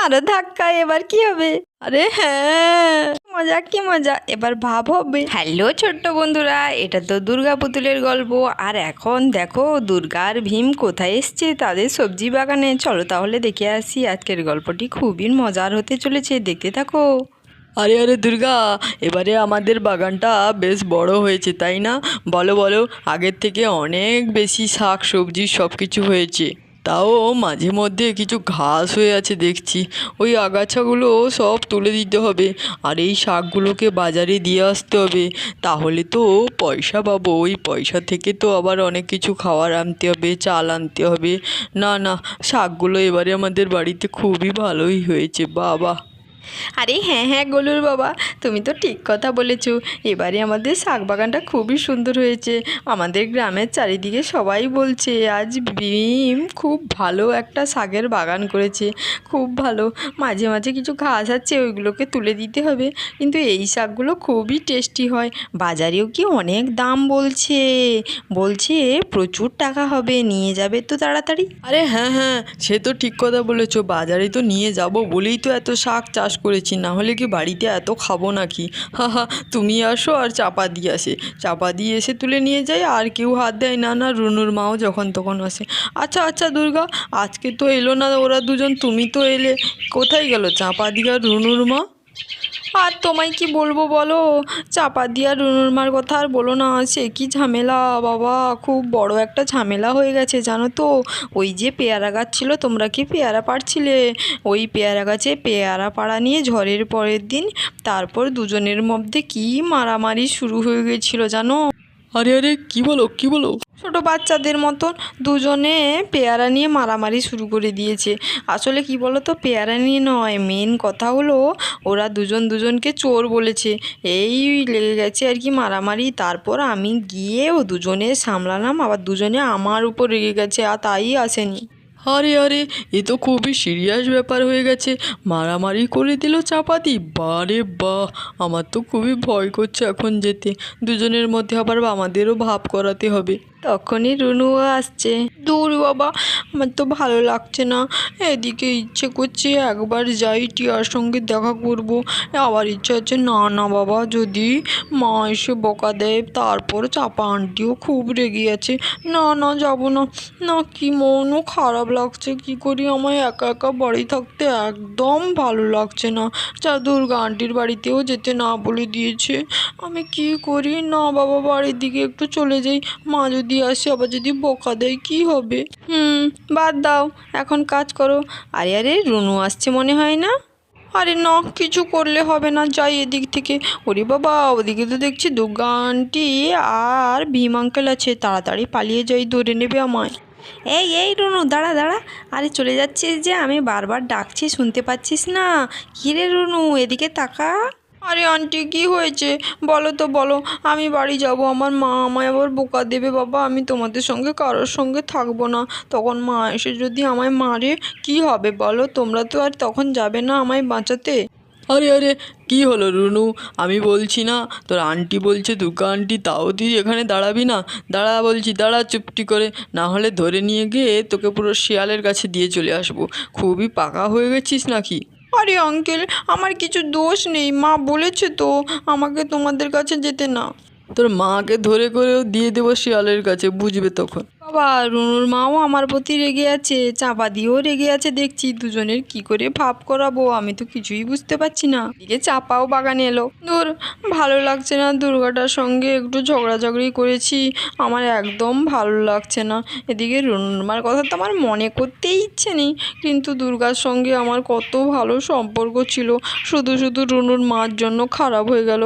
মারো ধাক্কা, এবার কি হবে? আরে হ্যাঁ। মজা, কি মজা। এবার ভাব হবে। হ্যালো ছোট্ট বন্ধুরা, এটা তো দুর্গা পুতুলের গল্প। আর এখন দেখো দুর্গা আর ভীম কোথায় এসছে? তাদের সবজি বাগানে। চলো তাহলে দেখে আসি, আজকের গল্পটি খুবই মজার হতে চলেছে। দেখতে থাকো। আরে আরে দুর্গা, এবারে আমাদের বাগানটা বেশ বড় হয়েছে, তাই না? বলো বলো, আগের থেকে অনেক বেশি শাক, সবজি সব কিছু হয়েছে। তাও মাঝে মধ্যে কিছু ঘাস হয়ে আছে দেখছি। ওই আগাছাগুলো সব তুলে দিতে হবে। আর এই শাকগুলোকে বাজারে দিয়ে আসতে হবে। তাহলে তো পয়সা পাবো। ওই পয়সা থেকে তো আবার অনেক কিছু খাওয়ার আনতে হবে, চাল আনতে হবে। না না, শাকগুলো এবারে আমাদের বাড়িতে খুবই ভালোই হয়েছে, বাবা। আরে হ্যাঁ হ্যাঁ গোলুর বাবা, তুমি তো ঠিক কথা বলেছ। এবারে আমাদের শাক বাগানটা খুবই সুন্দর হয়েছে। আমাদের গ্রামের চারিদিকে সবাই বলছে, আজ ভীম খুব ভালো একটা শাকের বাগান করেছে। খুব ভালো। মাঝে মাঝে কিছু ঘাস আছে, ওইগুলোকে তুলে দিতে হবে। কিন্তু এই শাকগুলো খুবই টেস্টি হয়। বাজারেও কি অনেক দাম বলছে। বলছে, প্রচুর টাকা হবে, নিয়ে যাবে তো তাড়াতাড়ি। আরে হ্যাঁ হ্যাঁ সে তো ঠিক কথা বলেছ। বাজারে তো নিয়ে যাব বলেই তো এত শাক চাষ করেছি, না হলে কি বাড়িতে এত খাব নাকি? হা হা, তুমি আসো আর চাপা দিয়ে আসে। চাপা দিয়ে এসে তুলে নিয়ে যাই আর কেউ হাত দেয় না না, রুনুর মাও যখন তখন আসে। আচ্ছা আচ্ছা দুর্গা, আজকে তো এলো না, ওরা দুজন, তুমি তো এলে। কোথায় গেল চাপা দিয়া রুনুর মা? আর তোমায় কি বলব বলো? চাপা দিয়া রুনুর মার কথা আর বলো না, সে কি ঝামেলা? বাবা, খুব বড় একটা ঝামেলা হয়ে গেছে, জানো তো। ওই যে পেয়ারা গাছ ছিল, তোমরা কি পেয়ারা পাড়ছিলে? ওই পেয়ারা গাছে পেয়ারা পাড়া নিয়ে ঝড়ের পরের দিন তারপর দুজনের মধ্যে কি মারামারি শুরু হয়ে গেছিল, জানো? আরে আরে, কি বলো কি বলো? ছোট বাচ্চাদের মতন দুজনে পেয়ারা নিয়ে মারামারি শুরু করে দিয়েছে। আসলে কি বলো তো পেয়ারা নিয়ে নয় মেন কথা হলো ওরা দুজন দুজনকে চোর বলেছে। এই লেগে গেছে আর কি মারামারি। তারপর আমি গিয়ে ও দুজনে সামলালাম, আবার দুজনে আমার উপর রেগে গেছে, আর তাই আসেনি। আরে আরে, এ তো খুবই সিরিয়াস ব্যাপার হয়ে গেছে। মারামারি করে দিল চাপাতি। বারে বাহ, আমার তো খুবই ভয় করছে এখন যেতে। দুজনের মধ্যে আবার আমাদেরও ভাব করাতে হবে। তখনই রুনুও আসছে। দূর বাবা, আমার তো ভালো লাগছে না। এদিকে ইচ্ছে করছে একবার যাই, টিয়ার সঙ্গে দেখা করব। আবার ইচ্ছে হচ্ছে, না না বাবা, যদি মা এসে বকা দেয়, তারপর চাপা আন্টিও খুব রেগে আছে। না না, যাব না। না, কি মনও খারাপ লাগছে, কি করি আমায় একা একা বাড়ি থাকতে একদম ভালো লাগছে না। যা দুর্গা আন্টির বাড়িতেও যেতে না বলে দিয়েছে। আমি কি করি? না, বাবা, বাড়ির দিকে একটু চলে যাই। মা যদি আসে, আবার যদি বকা দেয়, কী হবে? হুম, বাদ দাও, এখন কাজ করো। আরে আরে, রুনু আসছে মনে হয় না? আরে না, কিছু করলে হবে না, যাই এদিক থেকে। ওরে বাবা, ওদিকে তো দেখছি দুর্গা আন্টি আর ভীম আঙ্কেল আছে। তাড়াতাড়ি পালিয়ে যাই, ধরে নেবে আমায়। এই এই, রুনু, দাঁড়া দাঁড়া। আরে, চলে যাচ্ছিস যে, আমি বারবার ডাকছি, শুনতে পাচ্ছিস না? কিরে রুনু, এদিকে তাকা। আরে আন্টি, কি হয়েছে? বলো তো, বলো। আমি বাড়ি যাব। আমার মা আমায় আবার বোকা দেবে, বাবা। আমি তোমাদের সঙ্গে, কারোর সঙ্গে থাকব না। তখন মা এসে যদি আমায় মারে, কি হবে বলো? তোমরা তো আর তখন যাবে না আমায় বাঁচাতে। আরে আরে, কি হলো রুনু? আমি বলছি না। তোর আন্টি বলছে, দুর্গা আন্টি, তাও তুই এখানে দাঁড়াবি না? দাঁড়া, বলছি, দাঁড়া চুপটি করে। না হলে ধরে নিয়ে গিয়ে তোকে পুরো শিয়ালের কাছে দিয়ে চলে আসব। খুবই পাকা হয়ে গেছিস নাকি? আরে আঙ্কেল, আমার কিছু দোষ নেই। মা বলেছে তো, আমাকে তোমাদের কাছে যেতে না। তোর মাকে ধরে করেও দিয়ে দেবো শিয়ালের কাছে, বুঝবে তখন। বাবা, রুনুর মাও আমার প্রতি রেগে আছে, চাপা দিয়েও রেগে আছে, দেখছি দুজনের কি করে ভাব করাবো, আমি তো কিছুই বুঝতে পারছি না। এদিকে চাপাও বাগানে এলো। দূর, ভালো লাগছে না দুর্গাটার সঙ্গে, একটু ঝগড়াঝগড়ি করেছি, আমার একদম ভালো লাগছে না। এদিকে রুনুর মার কথা তো আমার মনে করতেই ইচ্ছে নেই, কিন্তু দুর্গার সঙ্গে আমার কত ভালো সম্পর্ক ছিল, শুধু শুধু রুনুর মার জন্য খারাপ হয়ে গেল।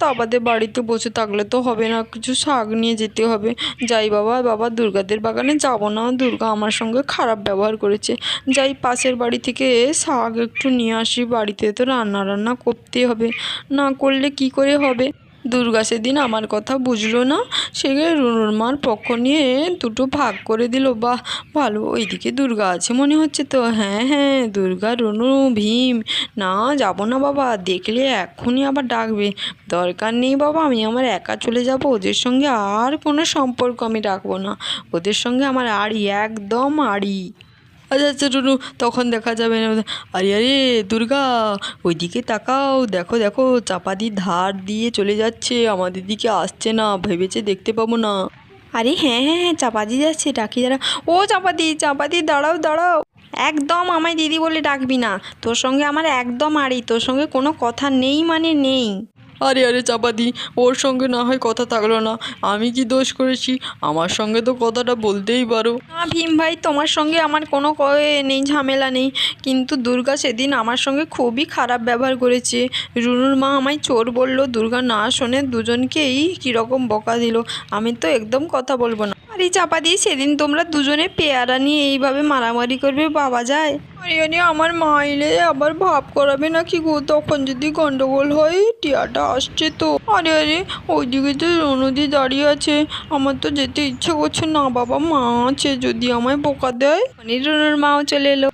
তা বাড়িতে বসে থাকলে তো হবে না, কিছু শাক নিয়ে যেতে হবে। যাই বাবা বাবা দুর্গাদের বাগানে যাব না। দুর্গা আমার সঙ্গে খারাপ ব্যবহার করেছে। যাই পাশের বাড়ি থেকে শাক একটু নিয়ে আসি। বাড়িতে তো রান্না রান্না করতে হবে। না করলে কি করে হবে? দুর্গা সেদিন আমার কথা বুঝলো না। সে রুনুর মার পক্ষ নিয়ে দুটো ভাগ করে দিল। বাহ, ভালো, ওইদিকে দুর্গা আছে মনে হচ্ছে তো। হ্যাঁ হ্যাঁ দুর্গা, রুনু, ভীম। না, যাব না বাবা, দেখলে এক্ষুনি আবার ডাকবে। দরকার নেই বাবা, আমি আমার একা চলে যাব। ওদের সঙ্গে আর কোনো সম্পর্ক আমি রাখব না। ওদের সঙ্গে আমার আড়ি, একদম আড়ি। আচ্ছা আচ্ছা রুনু তখন দেখা যাবে আরে আরে, দুর্গা, ওইদিকে তাকাও। দেখো দেখো, চাপাতি ধার দিয়ে চলে যাচ্ছে। আমাদের দিকে আসছে না ভেবেছে দেখতে পাবো না। আরে হ্যাঁ হ্যাঁ হ্যাঁ চাপাতি যাচ্ছে, ডাকি, দাঁড়া। ও, চাপাতি চাপাতি, দাঁড়াও দাঁড়াও। একদম আমায় দিদি বলে ডাকবি না। তোর সঙ্গে আমার একদম আড়ি। তোর সঙ্গে কোনো কথা নেই মানে নেই। আরে আরে, চাপা চাপাতি ওর সঙ্গে না হয় কথা থাকল না। আমি কি দোষ করেছি? আমার সঙ্গে তো কথাটা বলতেই পারো। না ভীম ভাই, তোমার সঙ্গে আমার কোনো নেই, ঝামেলা নেই। কিন্তু দুর্গা সেদিন আমার সঙ্গে খুবই খারাপ ব্যবহার করেছে। রুনুর মা আমায় চোর বলল, দুর্গা না শোনে দুজনকেই কীরকম বকা দিল। আমি তো একদম কথা বলব না। আরে চাপা দিয়ে সেদিন তোমরা দুজনে পেয়ারা নিয়ে এইভাবে মারামারি করবে, বাবা যায়। আরে আমার মা এলে আবার ভাব করাবে নাকি গো? তখন যদি গন্ডগোল হয়, টিয়াটা আসছে তো। আরে আরে, ওইদিকে তো রনুদি দাঁড়িয়ে আছে। আমার তো যেতে ইচ্ছে করছে না, বাবা মা আছে, যদি আমায় বোকা দেয়। রনুর মাও চলে এলো।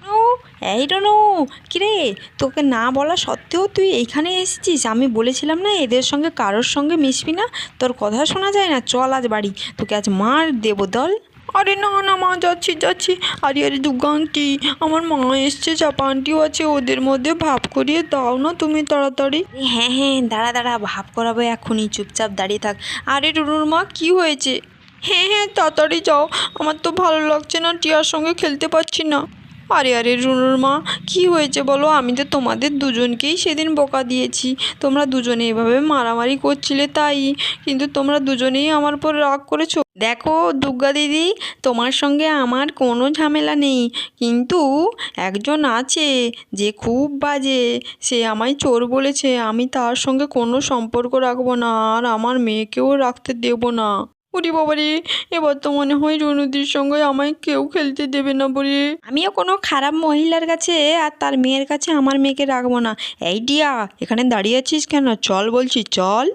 এই রনু কিরে? তোকে না বলা সত্ত্বেও তুই এইখানে এসেছিস? আমি বলেছিলাম না এদের সঙ্গে কারোর সঙ্গে মিশবি না? তোর কথা শোনা যায় না? চল আজ বাড়ি। তোকে আজ মার দেবো, দল। আরে না না, মা, যাচ্ছি যাচ্ছি। আরে আরে দুর্গা আন্টি আমার মা এসছে চাপা আন্টিও আছে, ওদের মধ্যে ভাব করিয়ে দাও না তুমি তাড়াতাড়ি। হ্যাঁ হ্যাঁ দাঁড়া দাঁড়া, ভাব করাবো এখনই, চুপচাপ দাঁড়িয়ে থাক। আরে রুনুর মা, কি হয়েছে? হ্যাঁ হ্যাঁ তাড়াতাড়ি যাও। আমার তো ভালো লাগছে না, টিয়ার সঙ্গে খেলতে পারছি না। আরে আরে রুনুর মা কি হয়েছে বলো? আমি তো তোমাদের দুজনকেই সেদিন বকা দিয়েছি। তোমরা দুজনে এভাবে মারামারি করছিলে তাই। কিন্তু তোমরা দুজনেই আমার উপর রাগ করেছ। দেখো দুর্গা দিদি, তোমার সঙ্গে আমার কোনো ঝামেলা নেই। কিন্তু একজন আছে যে খুব বাজে। সে আমায় চোর বলেছে, আমি তার সঙ্গে কোনো সম্পর্ক রাখব না। আর আমার মেয়েকেও রাখতে দেবো না। ওরে বাবারে এবার তো মনে হয় রনুদির সঙ্গে আমায় কেউ খেলতে দেবে না বলে। আমিও কোনো খারাপ মহিলার কাছে আর তার মেয়ের কাছে আমার মেয়েকে রাখব না। এই ডিয়া এখানে দাঁড়িয়ে আছিস কেন? চল বলছি চল।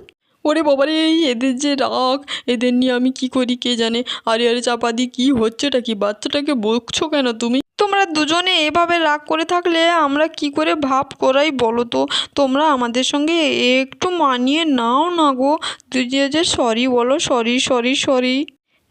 ওরে বাবারে এদের যে রাগ এদের নিয়ে আমি কি করি কে জানে? আরে আরে চাপা দি কী হচ্ছেটা কি? বাচ্চাটাকে বকছো কেন তুমি? তোমরা দুজনে এভাবে রাগ করে থাকলে আমরা কি করে ভাব করাই বলো তো? তোমরা আমাদের সঙ্গে একটু মানিয়ে নাও না গো। যে যে সরি বলো সরি সরি সরি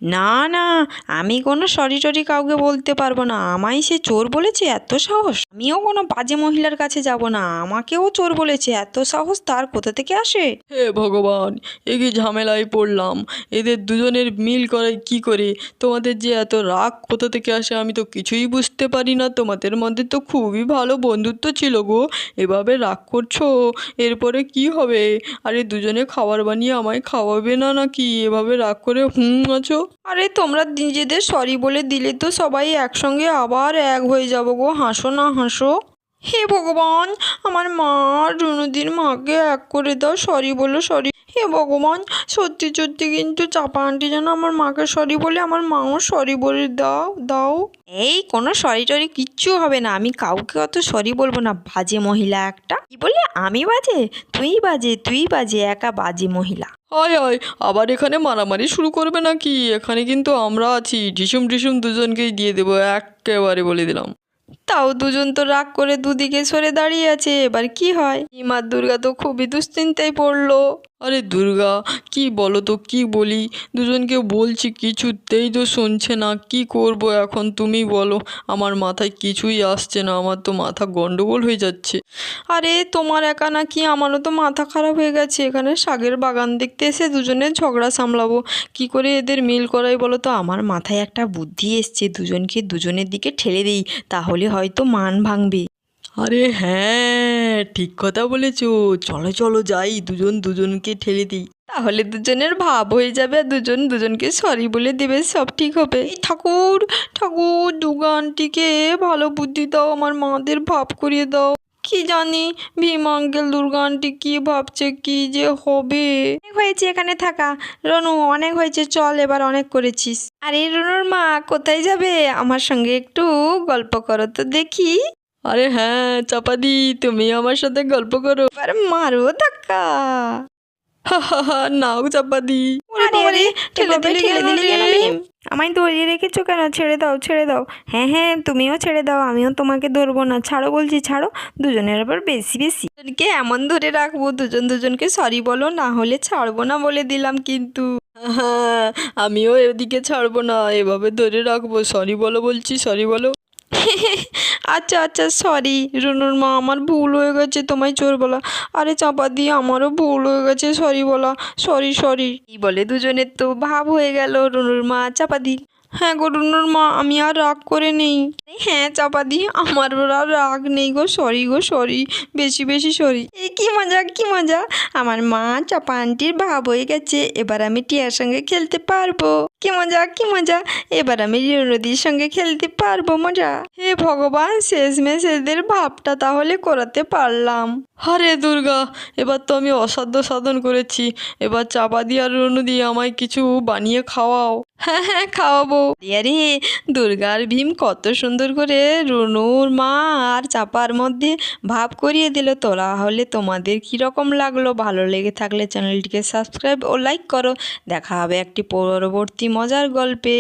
না না, আমি কোনো সরি টরি কাউকে বলতে পারব না। আমায় সে চোর বলেছে, এত সাহস। আমিও কোনো বাজে মহিলার কাছে যাব না। আমাকেও চোর বলেছে, এত সাহস তার কোথা থেকে আসে? হে ভগবান, এ কি ঝামেলায় পড়লাম? এদের দুজনের মিল করে কি করে? তোমাদের যে এত রাগ কোথা থেকে আসে আমি তো কিছুই বুঝতে পারি না। তোমাদের মধ্যে তো খুবই ভালো বন্ধুত্ব ছিল গো। এভাবে রাগ করছ, এরপরে কি হবে? আরে দুজনে খাবার বানিয়ে আমায় খাওয়াবে না নাকি? এভাবে রাগ করে হুম আছো? আরে তোমরা নিজেদের সরি বলে দিলে তো সবাই একসঙ্গে আবার এক হয়ে যাব গো। হাসো না, হাসো। হে ভগবান, আমার মা আর রুনুদির মাকে এক করে দাও সরি বলো সরি হে ভগবান, সত্যি সত্যি কিন্তু চাপা আন্টি যেন আমার মাকে সরি বলে, আমার মাও সরি বলে দাও দাও। এই, কোনো সরি টরি কিচ্ছু হবে না। আমি কাউকে অত সরি বলব না। বাজে মহিলা একটা। কি বললে? আমি বাজে? তুই বাজে তুই বাজে, একা বাজে মহিলা। হায় আয় আবার এখানে মারামারি শুরু করবে নাকি? এখানে কিন্তু আমরা আছি। ঢিসুম ঢিসুম দুজনকেই দিয়ে দেবো, একেবারে বলে দিলাম। তাও দুজন তো রাগ করে দুদিকে সরে দাঁড়িয়ে আছে এবার কি হয়? মা দুর্গা তো খুবই দুশ্চিন্তায় পড়ল। আরে দুর্গা কি বলো তো কি বলি? দুজনকে বলছি কিছুতেই তো শুনছে না কি করব এখন তুমি বলো? আমার মাথায় কিছুই আসছে না আমার তো মাথা গন্ডগোল হয়ে যাচ্ছে। আরে তোমার একা নাকি? আমারও তো মাথা খারাপ হয়ে গেছে এখানে শাগের বাগান দেখতে এসে দুজনের ঝগড়া সামলাবো। কি করে এদের মিল করাই বলো তো? আমার মাথায় একটা বুদ্ধি এসছে দুজনকে দুজনের দিকে ঠেলে দিই তাহলে হয়তো মান ভাঙবে। আরে হ্যাঁ ঠিক কথা বলেছ। চলো চলো যাই দুজন দুজনকে ঠেলে দিই। তাহলে দুজনের ভাব হয়ে যাবে আর দুজন দুজনকে সরি বলে দেবে সব ঠিক হবে। ঠাকুর ঠাকুর দুগানটিকে ভালো বুদ্ধি দাও আমার মাদের ভাব করিয়ে দাও। কি জানি ভীম আঙ্কেল দুর্গা আন্টি কি ভাবছে কি যে হবে? অনেক হয়েছে এখানে থাকা। রনু অনেক হয়েছে চল এবার অনেক করেছিস। আরে রনুর মা কোথায় যাবে? আমার সঙ্গে একটু গল্প করো তো দেখি। আরে হ্যাঁ চাপাদি তুমি আমার সাথে গল্প করো। এবার মারো ধাক্কা। হা হা হা নাও চাপাদি আরে আরে ঠেলে দিলি ঠেলে দিলি কেন? ভীম? আমায় ধরিয়ে রেখেছো কেন? ছেড়ে দাও ছেড়ে দাও। হ্যাঁ হ্যাঁ তুমিও ছেড়ে দাও আমিও তোমাকে ধরবো না। ছাড়ো বলছি ছাড়ো। দুজনের আবার বেশি বেশি। দুজনকে এমন ধরে রাখব দুজন দুজনকে সরি বলো না হলে ছাড়বো না বলে দিলাম কিন্তু। হ্যাঁ আমিও এদিকে ছাড়বো না এভাবে ধরে রাখব। সরি বলো বলছি সরি বলো। আচ্ছা আচ্ছা সরি রুনুর মা, আমার ভুল হয়ে গেছে, তোমায় চোর বলা। আরে চাপা দিয়ে, আমারও ভুল হয়ে গেছে সরি বলা। সরি সরি এই বলে দুজনের তো, ভাব হয়ে গেল রুনুর মা, চাপা দি। হ্যাঁ গো রুনুর মা, আমি আর রাগ করে নেই। হ্যাঁ চাপা দি আমার আর রাগ নেই গো সরি গো সরি বেশি বেশি সরি এই কি মজা কি মজা। আমার মা, চাপা আন্টির ভাব হয়ে গেছে, এবার আমি টিয়ার সঙ্গে খেলতে পারব। কি মজা কি মজা। এবার আমি রিয়নদির সঙ্গে খেলতে পারব মজা। হে ভগবান শেষমেশ এদের ভাবটা তাহলে করাতে পারলাম। হরে দুর্গা এবার তো আমি অসাধ্য সাধন করেছি। এবার চাপা দিয়ে আর আমায় কিছু বানিয়ে খাওয়াও। হ্যাঁ হ্যাঁ খাওয়াবো। আরে দুর্গার ভীম কত সুন্দর করে রুনুর মা আর চাপার মধ্যে ভাব করিয়ে দিল। তোরা হলে তোমাদের কীরকম লাগল? ভালো লেগে থাকলে চ্যানেলটিকে সাবস্ক্রাইব ও লাইক করো। দেখা হবে একটি পরবর্তী মজার গল্পে